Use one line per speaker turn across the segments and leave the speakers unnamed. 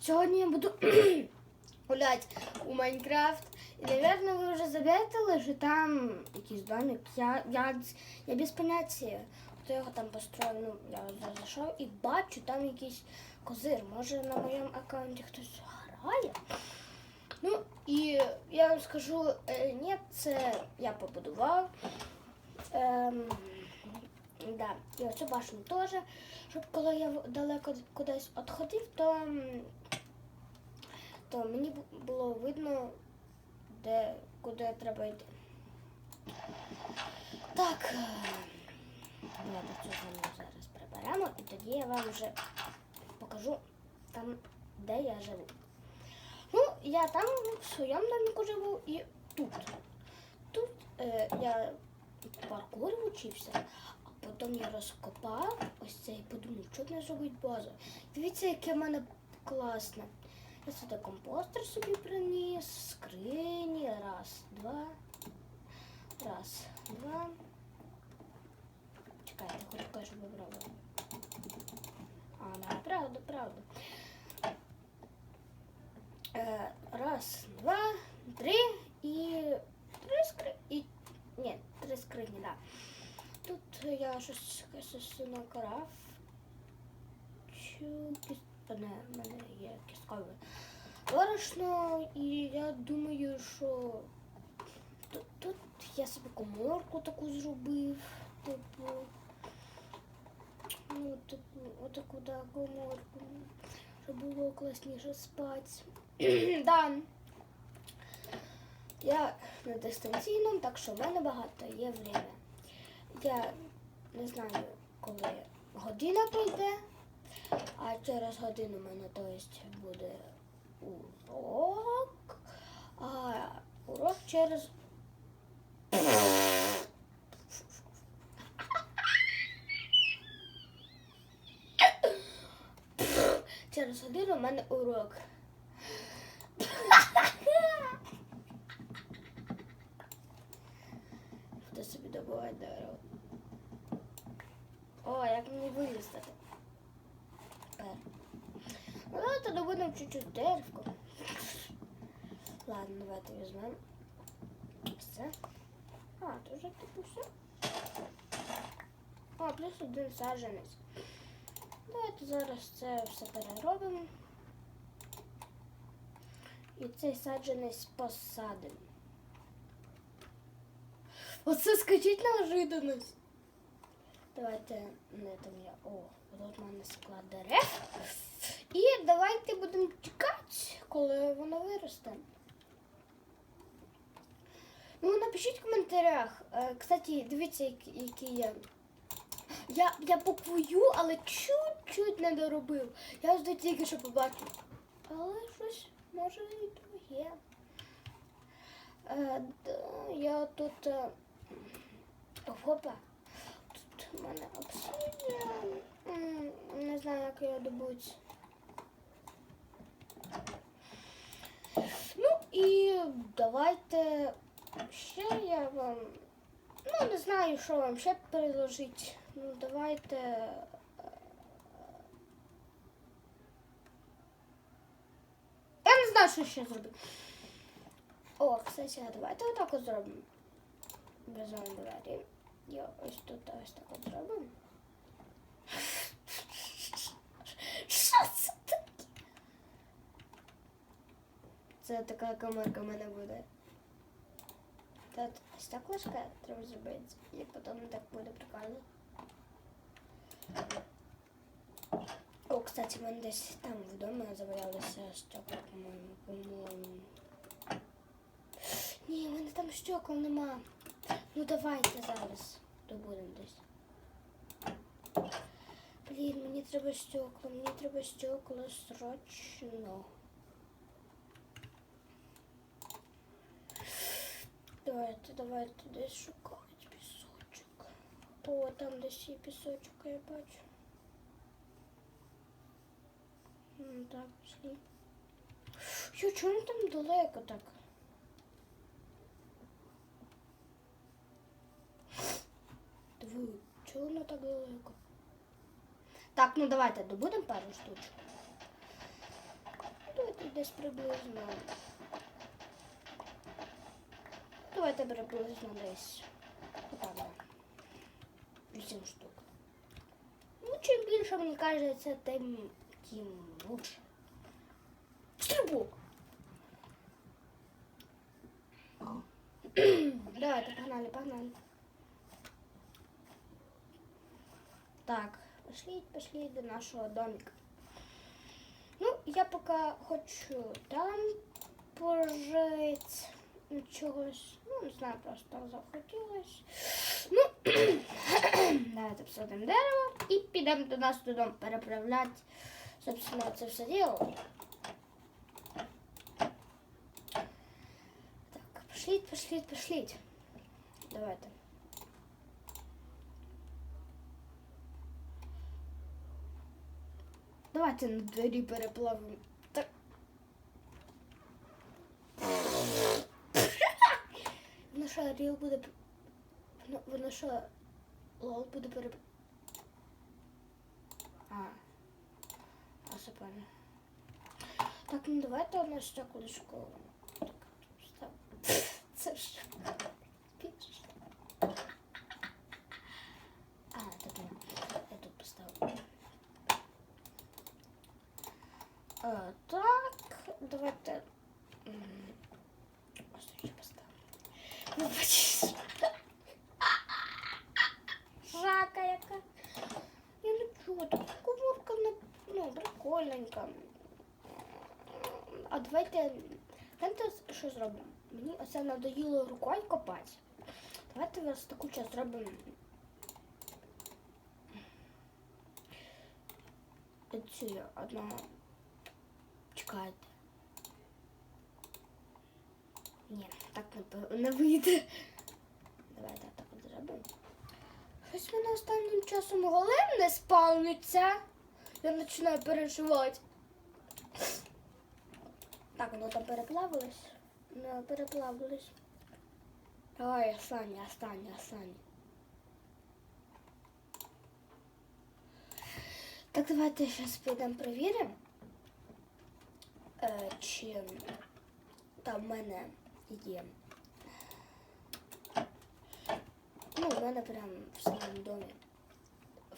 Сьогодні я буду гуляти у Майнкрафт. І, напевно, ви вже замітили, що там якийсь домик. Я, я, я без поняття, хто його там построїв. Ну, я зайшов і бачу там якийсь козир. Може на моєму аккаунті хтось грає. Ну, і я вам скажу, е, ні, це я побудував. Ем, да. І оцю башню теж. Щоб коли я далеко кудись відходив, то, то мені було видно, де, куди треба йти. Так. Давайте цю зону зараз приберемо і тоді я вам вже покажу там, де я живу. Ну, я там в своєму доміку живу і тут. Тут е, я паркур вчився, а потім я розкопав ось це і подумав, що не зробить базу. Дивіться, яке в мене класне. Я сюди компостер собі приніс, скрині. Раз, два. Раз, два. Чекайте, хоч кажу, щоб вибрала. А, да, правда, правда. Е, раз, два, три і три скрині. І... Ні, три скрині, да. Тут я щось щось накрав. Чу, не, в мене є кісткове борошно, і я думаю, що тут, я собі коморку таку зробив. Типу. Ну, типу, отаку да, коморку. Щоб було класніше спати. да. Я на дистанційному, так що в мене багато є время. Я не знаю, коли година пройде, а через годину в мене то есть, буде урок, а урок через. Через годину в мене урок. Хто собі добуває дерево. О, як мені вилізти? Тепер. Ну, чуть-чуть деревку. Ладно, давайте візьмемо. Це. А, то вже типу все. А, плюс один саджанець. Давайте зараз це все переробимо. І цей саджанець посадимо. Оце скажіть неожиданність. Давайте не там я. О, тут в мене склад дерев. І давайте будемо чекати, коли воно виросте. Ну, напишіть в коментарях. Е, Кстати, дивіться, які. Я, я букву Ю, але чуть-чуть не доробив. Я ось тільки що побачив. Але щось може і друге. Е, я тут. Е, Опа. Тут у мене обсидіан. Не знаю, як його добуть. Ну і давайте ще я вам. Ну, не знаю, що вам ще предложити. Ну, давайте. е, Я не знаю, що ще зробити. О, кстати, давайте отак от зробимо. Без двері. Я ось тут ось так от зробимо. Що це таке? Це така камерка в мене буде. Тут ось так ложка треба зробити. І потім так буде прикольно. О, кстати, в мене десь там вдома завалялося стекла, по-моєму, по-моєму. Ні, в мене там стекол нема. Ну давайте зараз добудемо десь. Блін, мені треба стекла, мені треба стекла срочно. Давайте, давайте десь шукати пісочок. О, там десь є пісочок, я бачу. Ну так, пішли. Що, чому там далеко так? Диви, чого воно так далеко? Так, ну давайте добудемо пару штучок. Давайте десь приблизно. Давайте приблизно десь. Отак, да. Вісім штук. Ну, чим більше, мені кажеться, тим, тим лучше. Стрибок. Давайте, погнали, погнали. Так, пошли, пошли до нашего домика. Ну, я пока хочу там пожить. Ну, чогось, не знаю, просто захотілось. Ну, давайте посадимо дерево і підемо до нас додому переправляти, собственно, це все діло. Так, пошліть, пошліть, пошліть. Давайте. Давайте на двері переплавимо. Так. Воно що, Ріл буде. п- Воно, воно що, лол буде переп... А. А, все правильно. Так, ну давайте одну секундочку. Так, став. Це ж. Більше. А, так, ні. я тут поставлю. Е, так, давайте. Жака яка. Я не чую, тут коворка на ну, прикольненька. А давайте. Знаєте, що зробимо? Мені оце надоїло рукою копати. Давайте ось таку час зробимо. Цю одного. Чекайте. Ні, так Не, вийде. Давайте так от зробимо. Щось мене останнім часом голем не спавниться. Я починаю переживати. Так, воно там переплавилось. Не переплавилось. Давай, останнє, останнє, останнє. Так, давайте зараз підемо перевіримо, е, чи там в мене є. Ну, в мене прям в своєму домі.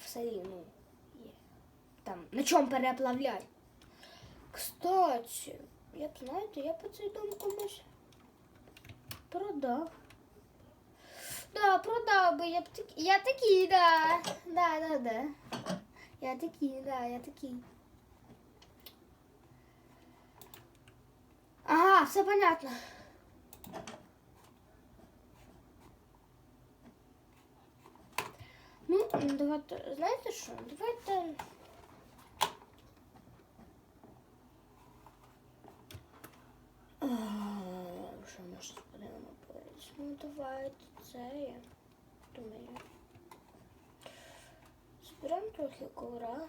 В селі, ну, є. Там, на чому переплавляй. Кстати, я б, знаєте, я б цей дом комусь продав. Да, продав би, я б такий. Я такий, да. Да, да, да. Я такий, да, я такий. Ага, все понятно. Ну, давайте, знаєте що? Давайте. Що може подивимо поряд? Ну, давайте це я думаю. Зберемо трохи ковра.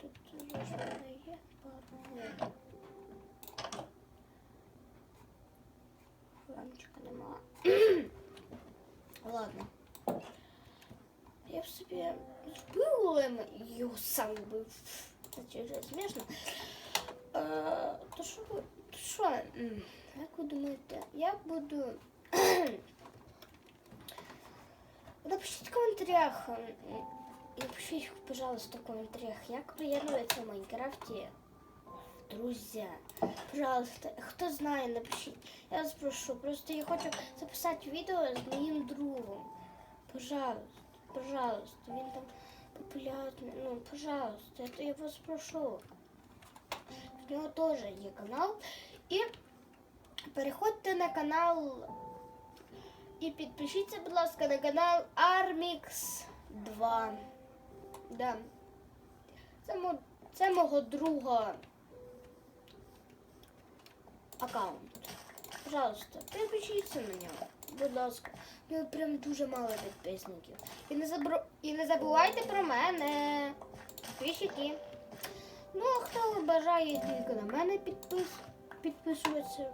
Тут вже є пару. Ламчика нема. Ладно. Я б собі збив голема і його сам вбив. Це вже смішно. Е, то що, ви- то що, м, як ви думаєте, я буду... Напишіть в коментарях, м, напишіть, пожалуйста, в коментарях, як приєднується в Майнкрафті друзья. Пожалуйста, хто знає, напишіть. Я вас прошу, просто я хочу записати відео з моїм другом. Пожалуйста, Пожалуйста, він там популярний. Ну, пожалуйста, я, я вас прошу. В нього теж є канал. І переходьте на канал і підпишіться, будь ласка, на канал Armix 2. Да. Це, мо- це мого друга аккаунт. Пожалуйста, підпишіться на нього. Будь ласка. Ну прям дуже мало підписників. І не забро... і не забувайте про мене. Підписчики. Ну, а хто бажає тільки на мене підпис... підписуватися.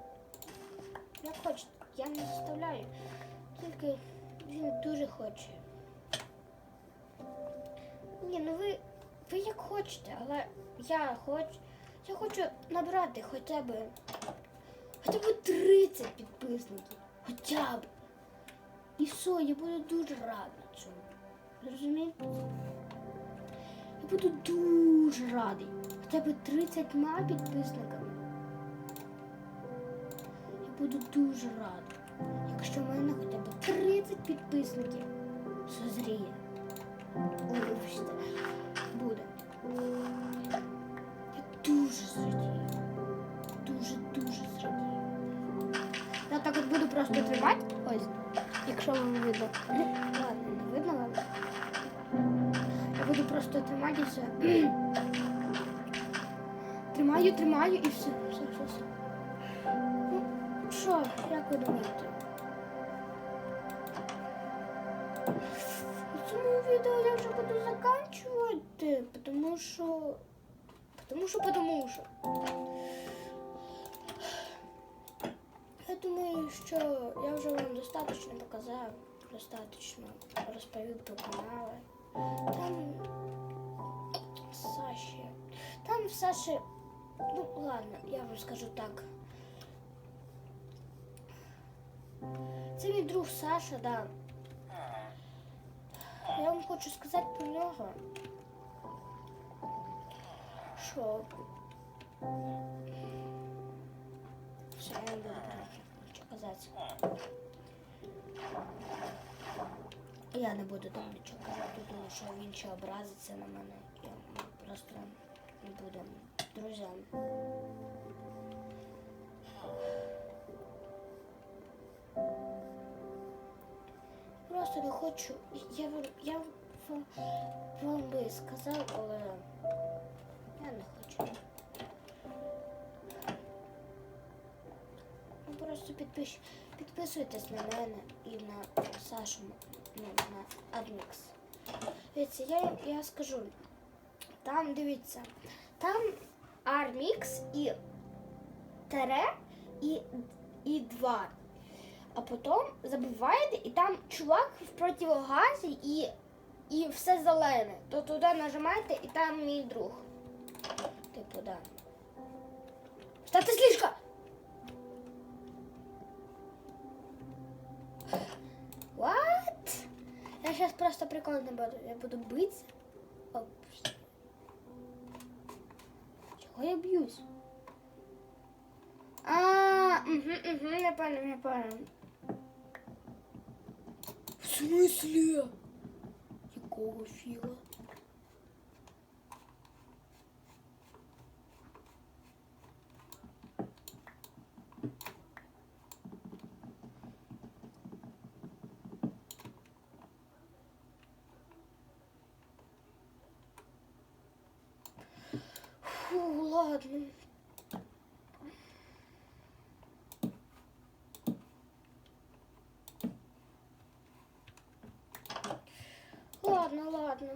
Як хочете, я не заставляю. Тільки він дуже хоче. Ні, ну ви, ви як хочете, але я хочу. Я хочу набрати хоча б хоча б 30 підписників. Хоча б. І все, я буду дуже радий цьому. Зрозумієте? Я буду дуже радий. Хоча б 30 підписниками. Я буду дуже радий. Якщо в мене хоча б 30 підписників созріє. Ой, вибачте, буде. Я дуже зрадію. Дуже-дуже зрадію. Я так от буду просто тримати. Ось, якщо вам видно. Ладно, не видно вам. Я буду просто тримати все. Тримаю, тримаю і все. Все, все, все. Ну, що, як ви думаєте? На цьому відео я вже буду заканчувати, тому що. Тому що, тому що. думаю, що я вже вам достатньо показав, достатньо розповів про канали. Там Саші. Там в Саші. Ну, ладно, я вам скажу так. Це мій друг Саша, да. Я вам хочу сказати про нього. Що. Все, я не буду про нічого Казати. Я не буду там нічого казати, тому що він ще образиться на мене. Я просто не будемо друзями. Просто не хочу. Я вам, я вам би сказав, але я не хочу. Ну, Просто підпиш, підписуйтесь на мене і на Сашу, ну, на Адмікс. Дивіться, я, я скажу, там дивіться, там Армікс і Тере і, і 2. А потім забиваєте, і там чувак в противогазі і, і все зелене. То туди нажимаєте, і там мій друг. Типу, да. Ставте слишком! Сейчас просто прикольно буду. Я буду биться. Оп. Чего я бьюсь? А, угу, угу, я понял, я понял. В смысле? Якого фіга? Ладно. Ладно.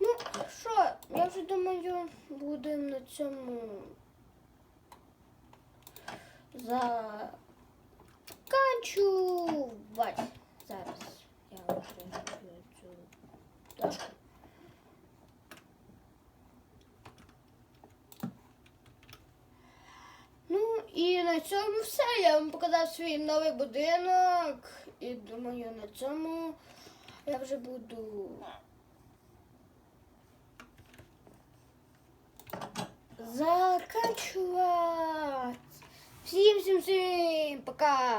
Ну, що, я вже думаю, будемо на цьому заканчувати. Зараз я відкрию цю дошку. Ну і на цьому все. Я вам показав свій новий будинок. І думаю, на цьому я вже буду. Заканчувати. Всім всім всім пока.